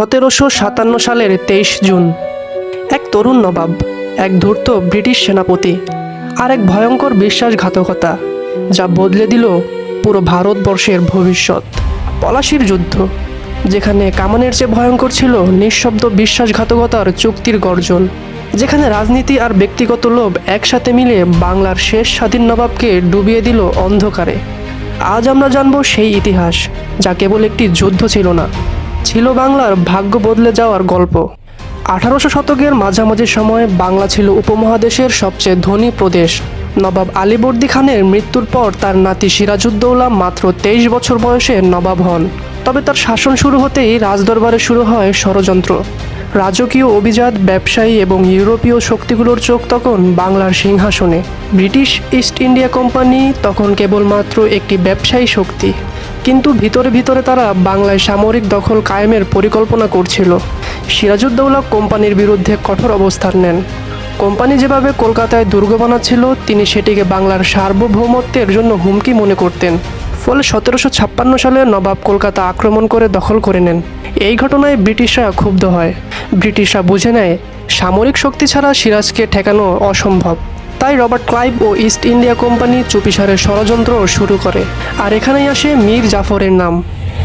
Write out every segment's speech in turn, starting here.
সতেরোশো সাতান্ন সালের তেইশ জুন। এক তরুণ নবাব, এক ধূর্ত ব্রিটিশ সেনাপতি আর এক ভয়ঙ্কর বিশ্বাসঘাতকতা, যা বদলে দিল পুরো ভারতবর্ষের ভবিষ্যৎ। পলাশির যুদ্ধ, যেখানে কামানের চেয়ে ভয়ঙ্কর ছিল নিঃশব্দ বিশ্বাসঘাতকতার চুক্তির গর্জন, যেখানে রাজনীতি আর ব্যক্তিগত লোভ একসাথে মিলে বাংলার শেষ স্বাধীন নবাবকে ডুবিয়ে দিল অন্ধকারে। আজ আমরা জানব সেই ইতিহাস, যা কেবল একটি যুদ্ধ ছিল না। ছিল বাংলার ভাগ্য বদলে যাওয়ার গল্প। আঠারোশো শতকের মাঝামাঝি সময়ে বাংলা ছিল উপমহাদেশের সবচেয়ে ধনী প্রদেশ। নবাব আলীবর্দী খানের মৃত্যুর পর তার নাতি সিরাজউদ্দৌলা মাত্র তেইশ বছর বয়সে নবাব হন। তবে তার শাসন শুরু হতেই রাজদরবারে শুরু হয় ষড়যন্ত্র। রাজকীয় অভিজাত, ব্যবসায়ী এবং ইউরোপীয় শক্তিগুলোর চোখ তখন বাংলার সিংহাসনে। ব্রিটিশ ইস্ট ইন্ডিয়া কোম্পানি তখন কেবলমাত্র একটি ব্যবসায়ী শক্তি। কিন্তু ভিতরে ভিতরে তারা বাংলায় সামরিক দখল কায়েমের পরিকল্পনা করছিল। সিরাজউদ্দৌলা কোম্পানির বিরুদ্ধে কঠোর অবস্থান নেন। কোম্পানি যেভাবে কলকাতায় দুর্গ বানাচ্ছিল, তিনি সেটিকে বাংলার সার্বভৌমত্বের জন্য হুমকি মনে করতেন। ফলে সতেরোশো ছাপ্পান্ন সালে নবাব কলকাতা আক্রমণ করে দখল করে নেন। এই ঘটনায় ব্রিটিশরা ক্ষুব্ধ হয়। ব্রিটিশরা বুঝে নেয়, সামরিক শক্তি ছাড়া সিরাজকে ঠেকানো অসম্ভব। তাই রবার্ট ক্লাইভ ও ইস্ট ইন্ডিয়া কোম্পানি চুপিসারের ষড়যন্ত্র শুরু করে। আর এখানেই আসে মীর জাফরের নাম।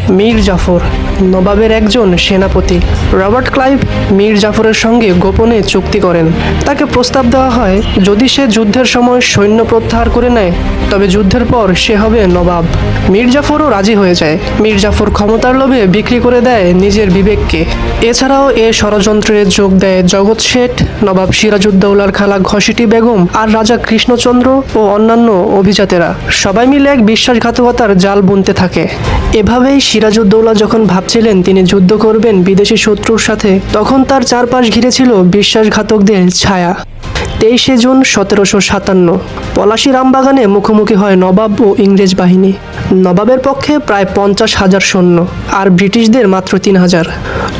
মীর জাফর। নবাবের একজন সেনাপতি। রবার্ট ক্লাইভ মীর জাফরের সঙ্গে গোপনে চুক্তি করেন। তাকে প্রস্তাব দেওয়া হয়, যদি সে যুদ্ধের সময় সৈন্য প্রত্যাহার করে নেয়, তবে যুদ্ধের পর সে হবে নবাব। মীর জাফরও রাজি হয়ে যায়। মীর জাফর ক্ষমতার লোভে বিক্রি করে দেয় নিজের বিবেককে। এছাড়াও এ ষড়যন্ত্রে যোগ দেয় জগৎ শেঠ, নবাব সিরাজউদ্দৌলার খালা ঘসিটি বেগম আর রাজা কৃষ্ণচন্দ্র ও অন্যান্য অভিজাতেরা। সবাই মিলে এক বিশ্বাসঘাতকতার জাল বুনতে থাকে। এভাবেই সিরাজউদ্দৌলা যখন ভাবছিলেন তিনি যুদ্ধ করবেন বিদেশি শত্রুর সাথে তখন তার চারপাশ ঘিরেছিল বিশ্বাসঘাতকদের ছায়া। তেইশে জুন সতেরোশো সাতান্ন। পলাশি রামবাগানে মুখোমুখি হয় নবাব ও ইংরেজ বাহিনী। নবাবের পক্ষে প্রায় পঞ্চাশ হাজার সৈন্য, আর ব্রিটিশদের মাত্র তিন হাজার।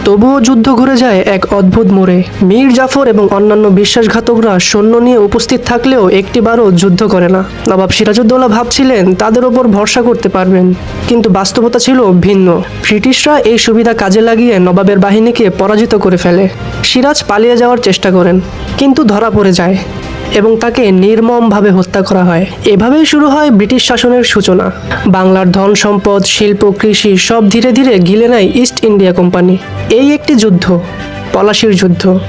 তবুও যুদ্ধ ঘুরে যায় এক অদ্ভুত মোড়ে। মীর জাফর এবং অন্যান্য বিশ্বাসঘাতকরা সৈন্য নিয়ে উপস্থিত থাকলেও একটিবারও যুদ্ধ করে না। নবাব সিরাজউদ্দৌলা ভাবছিলেন, তাদের ওপর ভরসা করতে পারবেন, কিন্তু বাস্তবতা ছিল ভিন্ন। ব্রিটিশরা এই সুবিধা কাজে লাগিয়ে নবাবের বাহিনীকে পরাজিত করে ফেলে। সিরাজ পালিয়ে যাওয়ার চেষ্টা করেন, কিন্তু ধরা পড়ে যায়। এবং তাকে নির্মমভাবে হত্যা করা হয়। এভাবেই শুরু হয় ব্রিটিশ শাসনের সূচনা। বাংলার ধন সম্পদ, শিল্প, কৃষি সব ধীরে ধীরে গিলে নেয় ইস্ট ইন্ডিয়া কোম্পানি। এই একটি যুদ্ধ, পলাশির যুদ্ধ।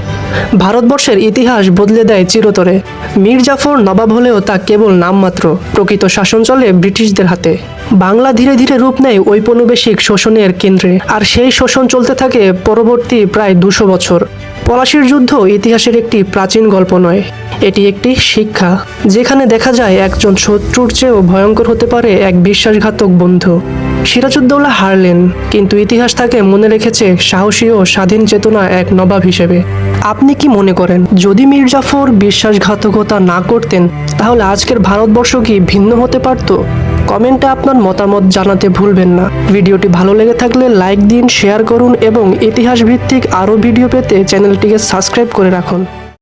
ভারতবর্ষের ইতিহাস বদলে দেয় চিরতরে। মীর জাফর নবাব হলেও তা কেবল নামমাত্র। প্রকৃত শাসন চলে ব্রিটিশদের হাতে। বাংলা ধীরে ধীরে রূপ নেয় ঔপনিবেশিক শোষণের কেন্দ্রে। আর সেই শোষণ চলতে থাকে পরবর্তী প্রায় দুশো বছর। পলাশির যুদ্ধ ইতিহাসের একটি প্রাচীন গল্প নয়। এটি একটি শিক্ষা, যেখানে দেখা যায় একজন শত্রুর চেয়েও ভয়ঙ্কর হতে পারে এক বিশ্বাসঘাতক বন্ধু। সিরাজউদ্দৌলা হারলেন, কিন্তু ইতিহাস তাকে মনে রেখেছে সাহসী ও স্বাধীন চেতনা এক নবাব হিসেবে। আপনি কি মনে করেন, যদি মীর জাফর বিশ্বাসঘাতকতা না করতেন, তাহলে আজকের ভারতবর্ষ কি ভিন্ন হতে পারত? কমেন্টে আপনার মতামত জানাতে ভুলবেন না। ভিডিওটি ভালো লেগে থাকলে লাইক দিন, শেয়ার করুন এবং ইতিহাস ভিত্তিক আরও ভিডিও পেতে চ্যানেলটিকে সাবস্ক্রাইব করে রাখুন।